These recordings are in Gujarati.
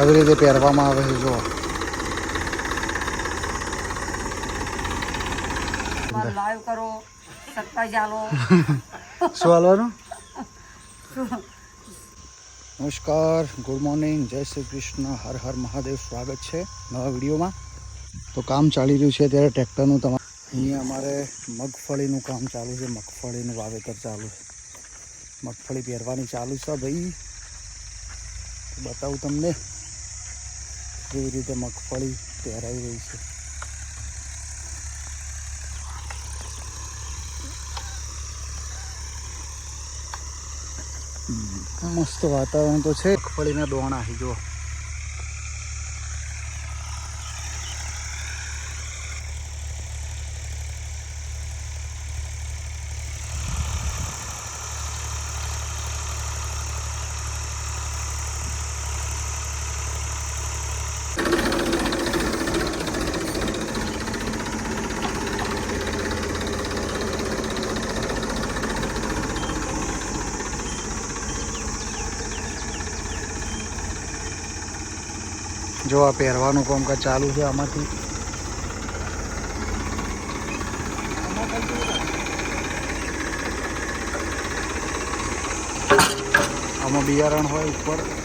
આવી રીતે પહેરવામાં આવે છે જો લાઈવ કરો સત્તા ચાલો શું નમસ્કાર ગુડ મોર્નિંગ જય શ્રી કૃષ્ણ હર હર મહાદેવ સ્વાગત છે નવા વિડીયોમાં. તો કામ ચાલી રહ્યું છે ત્યારે ટ્રેક્ટરનું તમારે અહીંયા અમારે મગફળીનું કામ ચાલુ છે મગફળીનું વાવેતર ચાલુ છે. મગફળી પહેરવાની ચાલુ છે ભાઈ. બતાવું તમને. કેવી રીતે મગફળી પહેરાઈ રહી છે. મસ્ત વાતાવરણ તો છે. મગફળીના દોણા છે જો. જો આ પહેરવાનું કામકાજ ચાલુ છે આમાંથી. આમાં બિયારણ હોય ઉપર.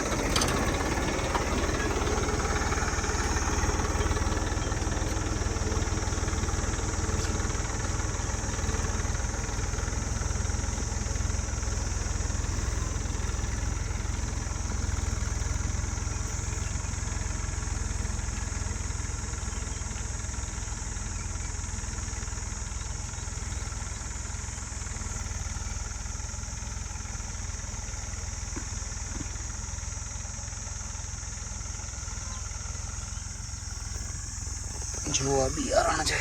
જો આ બિયારણ છે.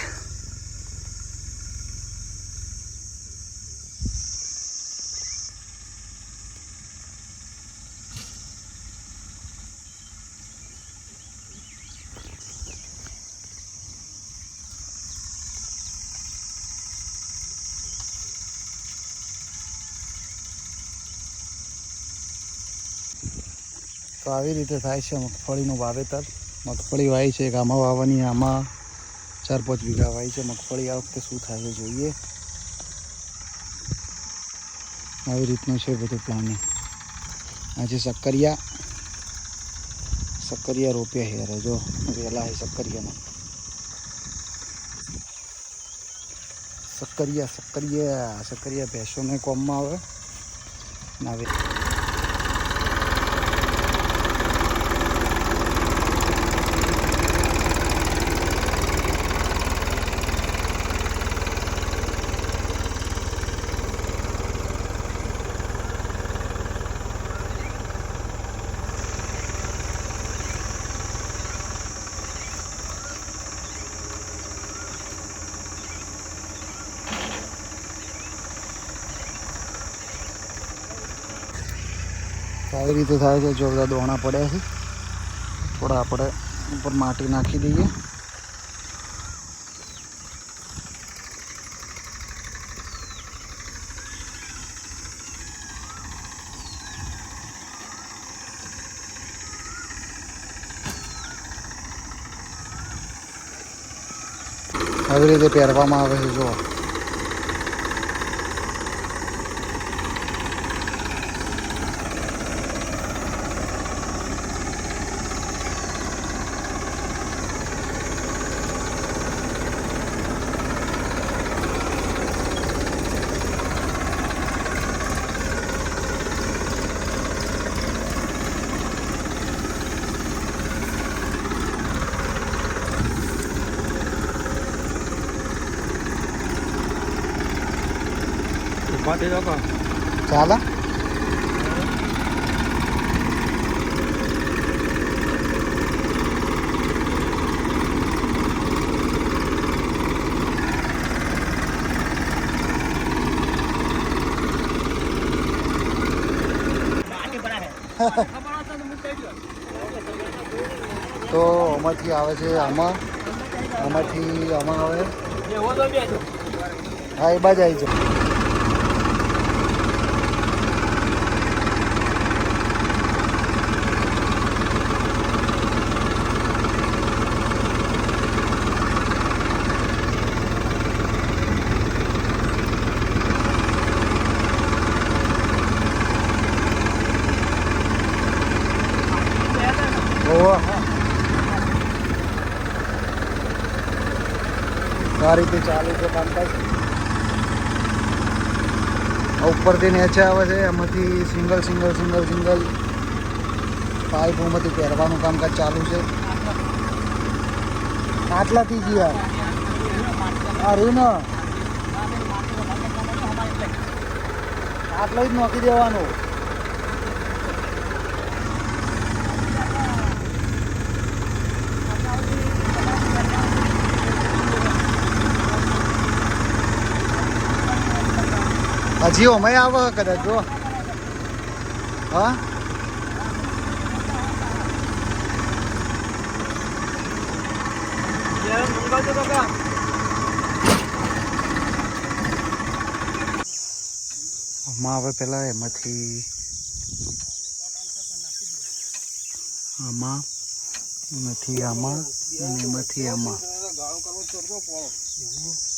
તો આવી રીતે થાય છે મગફળીનું વાવેતર. મગફળી વાય છે એક આમાં વાવવાની, આમાં ચાર પાંચ વીઘા વાય છે, મગફળી આ વખતે શું થાય જોઈએ. આવી રીતનું છે બધું પ્લાનિંગ આજે સક્કરિયા સક્કરિયા રોપ્યા હેર જો વહેલા છે સક્કરિયાના. સક્કરિયા સક્કરિયા સક્કરિયા ભેંસોને કોમમાં આવે. ને તો આવી રીતે થાય છે. જો બધા દોણા પડ્યા છે. થોડા આપણે ઉપર માટી નાખી દઈએ. આવી રીતે પહેરવામાં આવે છે જો ચાલે. તો આમાંથી આવે છે આમાં. આમાંથી આમાં આવે. હા એ બાજુ આવી જાય આ રીતે ચાલુ છે કામકાજ ઉપરથી નીચે આવે છે, એમાંથી સિંગલ સિંગલ સિંગલ સિંગલ પાઇપોમાંથી પહેરવાનું કામકાજ ચાલુ છે. આટલાથી આ રહ્યું ને આટલો જ નોખી દેવાનું. હજી અમે આવે કદાચ, જો. હા? આમાં હવે પેલા એમાંથી આમાં એમાંથી આમાં, અને એમાંથી આમાં.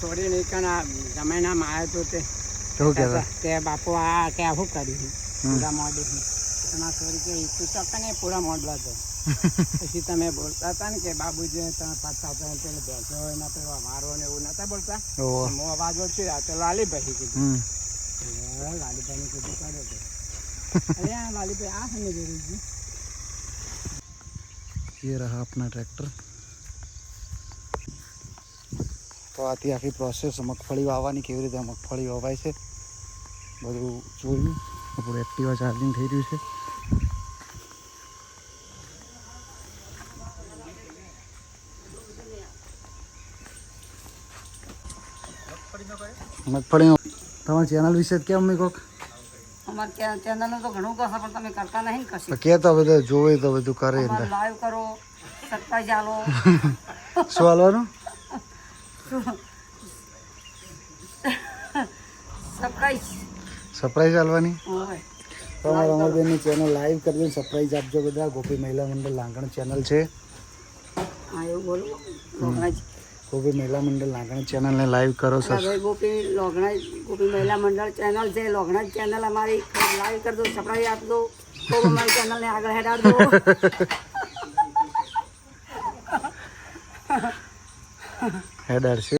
છોડી નહીં કણ જમાઈના મારે તો તે તે બાપુ આ કે શું કર્યું. પૂરા મોડી એના છોડી કે તું ચોક્કસ ને પૂરા મોડવા તો પછી તમે બોલતા હતા ને કે બાબુજી તમે પાછા હતા પેલો બેસો એના પેલો વારો ને એવું નતા બોલતા ઓહો હું અવાજ ઓછી આ તો લાલીભાઈ કીધું હમ હવે લાલીભાઈ ને કીધું કર્યો તો અરે આ લાલીભાઈ આ સમય જરૂર છે ये रहा अपना ट्रैक्टर તો આથી આખી પ્રોસેસ મગફળી વાવવાની કેવી રીતે મગફળી વવાય છે બધું જોયું આપણું એક્ટિવા ચાર્જિંગ થઈ રહ્યું છે. મગફળીનો તમારી ચેનલ વિશે કેમ મેં કોક? અમારે ચેનલનું તો ઘણું કરશે પણ તમે કરતા નહીં કશું. કે તો બધા જોવે તો બધું કરે લાઈવ કરો સરપ્રાઈઝ આલો. શું હાલવાનું સરપ્રાઈઝ સરપ્રાઈઝ આલવાની? તમારા અમરબેનની ચેનલ લાઈવ કરજો સરપ્રાઈઝ આપજો બધા. ગોપી મહિલા મંડળ લાંગણ ચેનલ છે. ગોપી મહિલા મંડળ લાંગણ ચેનલને લાઈવ કરો સર. ગોપી લોગણા ગોપી મહિલા મંડળ ચેનલ છે. લોગણા ચેનલ અમારી લાઈવ કરજો સરપ્રાઈઝ આપી દો ખૂબ અમારી ચેનલને આગળ હેડાડજો હેડાડશે